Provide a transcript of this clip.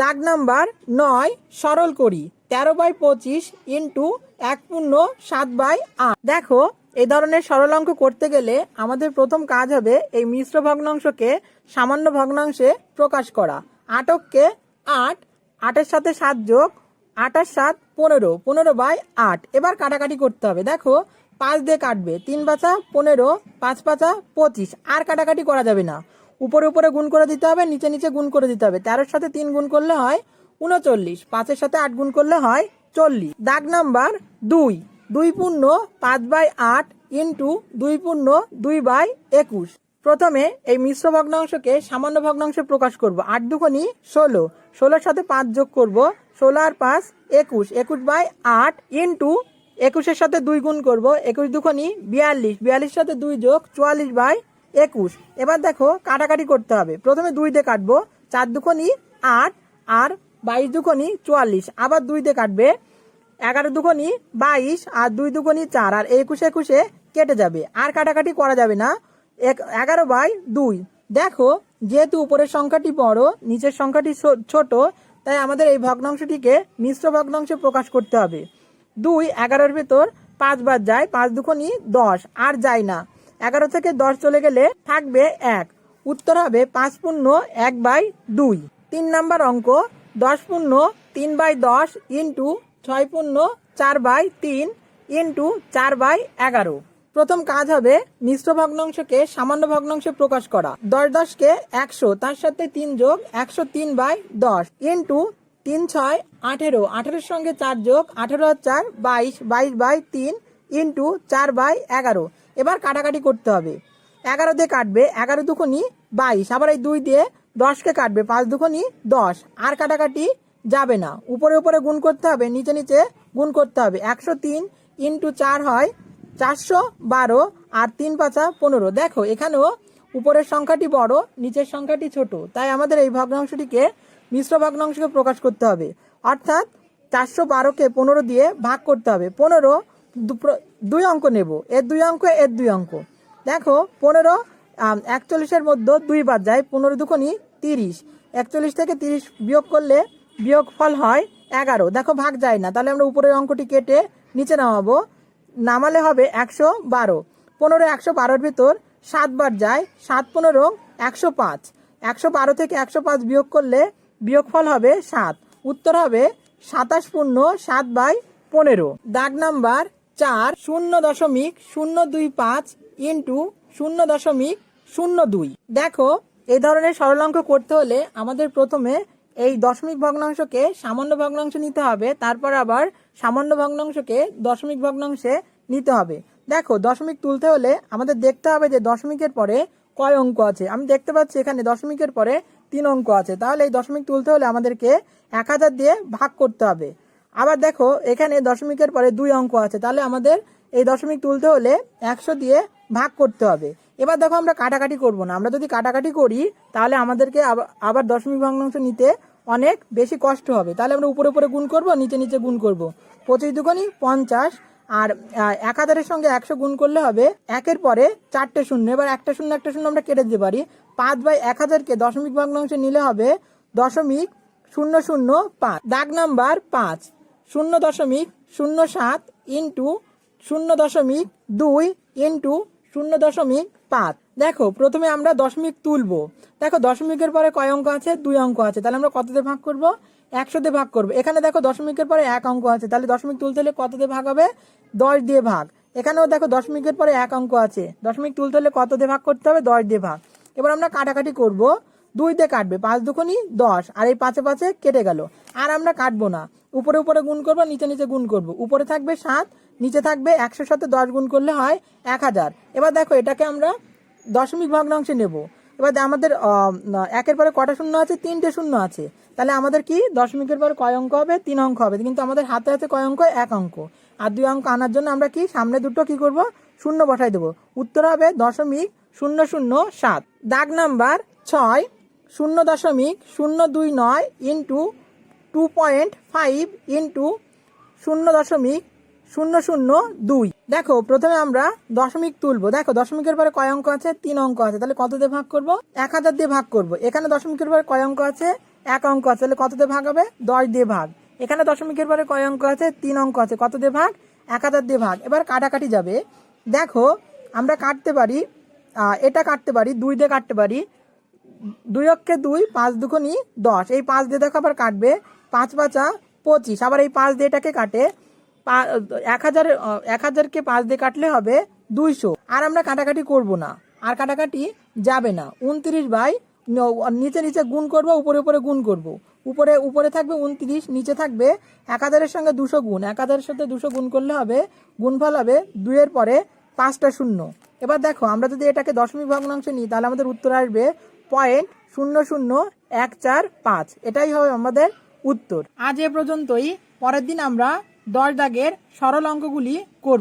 দাগ নাম্বার নয়, সরল করি। তেরো বাই পঁচিশ ইন্টু এক পূর্ণ সাত বাই আট। দেখো এই ধরনের সরল অঙ্ক করতে গেলে আমাদের প্রথম কাজ হবে এই মিশ্র ভগ্নাংশকে সামান্য ভগ্নাংশে প্রকাশ করা। আটককে আট, আটের সাথে সাত যোগ আটাশ সাত পনেরো পনেরো বাই আট। এবার কাটাকাটি করতে হবে। দেখো, পাঁচ দিয়ে কাটবে। তিন পাঁচা পনেরো, পাঁচ পাঁচা পঁচিশ। আর কাটাকাটি করা যাবে না। উপরে উপরে গুণ করে দিতে হবে, নিচে নিচে গুণ করে দিতে হবে। তেরোর সাথে তিন গুণ করলে হয় উনচল্লিশ, পাঁচের সাথে আট গুণ করলে হয় চল্লিশ। দাগ নাম্বার দুই দুই পূর্ণ পাঁচ বাই আট ইন্টু দুই পূর্ণ দুই বাই একুশ। প্রথমে এই মিশ্র ভগ্নাংশকে সামান্য ভগ্নাংশে প্রকাশ করব। আট দুখনি ষোলো, ষোলোর সাথে পাঁচ যোগ করব, ষোলো আর পাঁচ একুশ। একুশ বাই আট ইন্টু একুশের সাথে দুই গুণ করব, একুশ দুখনি বিয়াল্লিশ। বিয়াল্লিশ সাথে দুই যোগ চুয়াল্লিশ বাই একুশ। এবার দেখো কাটাকাটি করতে হবে। প্রথমে দুই দিয়ে কাটবো। চার দুখনি আট আর বাইশ দুখনি চুয়াল্লিশ। আবার দুই দিয়ে কাটবে। এগারো দুগুনি বাইশ আর দুই দুগুনি চার। আর একুশে একুশে কেটে যাবে। আর কাটাকাটি করা যাবে না। এগারো বাই দুই। দেখো, যেহেতু উপরের সংখ্যাটি বড়, নিচের সংখ্যাটি ছোট, তাই আমাদের এই ভগ্নাংশটিকে মিশ্র ভগ্নাংশে প্রকাশ করতে হবে। দুই এগারোর ভেতর পাঁচ বার যায়, পাঁচ দুগুনি দশ। আর যায় না। এগারো থেকে দশ চলে গেলে থাকবে এক। উত্তর হবে পাঁচ পূর্ণ এক বাই দুই। তিন নাম্বার অঙ্ক, দশ পূর্ণ তিন বাই দশ ইন্টু ছয় পূর্ণ চার বাই তিন ইন্টু চার বাই এগারো। প্রথম কাজ হবে মিশ্র ভগ্নাংশকে সামান্য ভগ্নাংশে প্রকাশ করা। দশ দশকে একশো, তার সাথে তিন যোগ একশো তিন বাই দশ ইন্টু তিন ছয় আঠেরো। আঠেরোর সঙ্গে চার যোগ আঠেরো চার বাইশ বাইশ বাই তিন ইন্টু চার বাই এগারো। এবার কাটাকাটি করতে হবে। এগারো দিয়ে কাটবে, এগারো দুখনি বাইশ। আবার এই দুই দিয়ে দশকে কাটবে, পাঁচ দুখনি দশ। আর কাটাকাটি যাবে না। উপরে উপরে গুণ করতে হবে, নিচে নিচে গুণ করতে হবে। একশো তিন ইন্টু চার হয় চারশো বারো আর তিন পাঁচা পনেরো। দেখো, এখানেও উপরের সংখ্যাটি বড়, নিচের সংখ্যাটি ছোট। তাই আমাদের এই ভগ্নাংশটিকে মিশ্র ভগ্নাংশকে প্রকাশ করতে হবে। অর্থাৎ চারশো বারোকে পনেরো দিয়ে ভাগ করতে হবে। পনেরো দুই অঙ্ক নেব। এর দুই অঙ্ক এর দুই অঙ্ক। দেখো, পনেরো একচল্লিশের মধ্যে দুই বাদ যায়, পনেরো দুখনি তিরিশ। একচল্লিশ থেকে তিরিশ বিয়োগ করলে বিয়োগ ফল হয় এগারো। দেখো, ভাগ যায় না। তাহলে আমরা উপরের অঙ্কটি কেটে নিচে নামাবো। নামালে হবে একশো বারো। পনেরো একশো বারোর ভিতর সাতবার যায়, সাত পনেরো একশো পাঁচ। একশো বারো থেকে একশো পাঁচ বিয়োগ করলে বিয়োগফল হবে সাত। উত্তর হবে সাতাশ পূর্ণ সাত বাই পনেরো। দাগ নাম্বার চার শূন্য দশমিক শূন্য দুই পাঁচ ইন্টু শূন্য দশমিক শূন্য দুই। দেখো এই ধরনের সরল অঙ্ক করতে হলে আমাদের প্রথমে এই দশমিক ভগ্নাংশকে সামান্য ভগ্নাংশ নিতে হবে, তারপর আবার সামান্য ভগ্নাংশকে দশমিক ভগ্নাংশে নিতে হবে। দেখো, দশমিক তুলতে হলে আমাদের দেখতে হবে যে দশমিকের পরে কয় অঙ্ক আছে। আমি দেখতে পাচ্ছি এখানে দশমিকের পরে তিন অঙ্ক আছে। তাহলে এই দশমিক তুলতে হলে আমাদেরকে এক হাজার দিয়ে ভাগ করতে হবে। আবার দেখো, এখানে দশমিকের পরে দুই অঙ্ক আছে। তাহলে আমাদের এই দশমিক তুলতে হলে একশো দিয়ে ভাগ করতে হবে। এবার দেখো আমরা কাটাকাটি করব না। আমরা যদি কাটাকাটি করি, তাহলে আমাদেরকে আবার- দশমিক ভগ্নাংশ নিতে অনেক বেশি কষ্ট হবে। তাহলে আমরা উপরে উপরে গুণ করব, নিচে নিচে গুণ করব। পঁচিশ দুগুণই পঞ্চাশ আর এক হাজারের সঙ্গে একশো গুণ করলে হবে একের পরে চারটে শূন্য। এবার একটা শূন্য একটা শূন্য আমরা কেটে দিতে পারি। পাঁচ বাই এক হাজারকে দশমিক ভগ্নাংশে নিলে হবে দশমিক শূন্য শূন্য পাঁচ। দাগ নাম্বার পাঁচ। শূন্য দশমিক শূন্য সাত ইন্টু শূন্য দশমিক দুই ইন্টু শূন্য দশমিক পাঁচ। দেখো, প্রথমে আমরা দশমিক তুলবো। দেখো, দশমিকের পরে কয় অঙ্ক আছে? দুই অঙ্ক আছে। তাহলে আমরা কত দিয়ে ভাগ করব? একশো দিয়ে ভাগ করব। এখানে দেখো, দশমিকের পরে এক অঙ্ক আছে। তাহলে দশমিক তুলতে হলে কত দিয়ে ভাগ হবে? দশ দিয়ে ভাগ। এখানেও দেখো, দশমিকের পরে এক অঙ্ক আছে। দশমিক তুলতে হলে কত দিয়ে ভাগ করতে হবে? দশ দিয়ে ভাগ। এবার আমরা কাটাকাটি করব। দুই দিয়ে কাটবে। পাঁচ দুখনি দশ। আর এই পাঁচে পাঁচে কেটে গেল। আর আমরা কাটবো না। উপরে উপরে গুণ করব, নিচে নিচে গুণ করব। উপরে থাকবে সাত, নিচে থাকবে একশোর সাথে দশ গুণ করলে হয় এক হাজার। এবার দেখো এটাকে আমরা দশমিক ভগ্নাংশে নেব। এবার আমাদের একের পরে কটা শূন্য আছে? তিনটে শূন্য আছে। তাহলে আমাদের কি? দশমিকের পরে কয় অঙ্ক হবে? তিন অঙ্ক হবে। কিন্তু আমাদের হাতে হাতে কয় অঙ্ক? এক অঙ্ক। আর দুই অঙ্ক আনার জন্য আমরা কি? সামনে দুটো কি করব? শূন্য বসাই দেবো। উত্তর হবে দশমিক শূন্য শূন্য সাত। দাগ নাম্বার ছয়, শূন্য দশমিক শূন্য দুই নয় into two point five into শূন্য দশমিক শূন্য শূন্য দুই। দেখো, প্রথমে আমরা দশমিক তুলবো। দেখো, দশমিকের পরে কয় অঙ্ক আছে? তিন অঙ্ক আছে। তাহলে কত দিয়ে ভাগ করব? এক হাজার দিয়ে ভাগ করব। এখানে দশমিকের পরে কয় অঙ্ক আছে? এক অঙ্ক আছে। তাহলে কত দিয়ে ভাগ হবে? দশ দিয়ে ভাগ। এখানে দশমিকের পরে কয় অঙ্ক আছে? তিন অঙ্ক আছে। কত দিয়ে ভাগ? এক হাজার দিয়ে ভাগ। এবার কাটাকাটি যাবে। দেখো, আমরা কাটতে পারি এটা কাটতে পারি, দুই দিয়ে কাটতে পারি। দুই অক্ষে দুই, পাঁচ দুখনি দশ। এই পাঁচ দিয়ে দেখো আবার কাটবে। পাঁচ পাঁচা পঁচিশ। আবার এই পাঁচ দিয়ে এটাকে কাটে। এক হাজার এক হাজারকে পাঁচ দিয়ে কাটলে হবে দুইশো। আর আমরা কাটাকাটি করব না। আর কাটাকাটি যাবে না। উনত্রিশ বাই নিচে নিচে গুণ করব, উপরে উপরে গুণ করব। উপরে উপরে থাকবে উনত্রিশ, নিচে থাকবে এক হাজারের সঙ্গে দুশো গুণ। এক হাজারের সাথে দুশো গুণ করলে হবে, গুণফল হবে দুইয়ের পরে পাঁচটা শূন্য। এবার দেখো, আমরা যদি এটাকে দশমিক ভগ্নাংশে নিই, তাহলে আমাদের উত্তর আসবে পয়েন্ট শূন্য শূন্য এক চার পাঁচ। এটাই হবে আমাদের উত্তর। আজ এ পর্যন্তই। পরের দিন আমরা দশ দাগের সরল অঙ্কগুলি করব।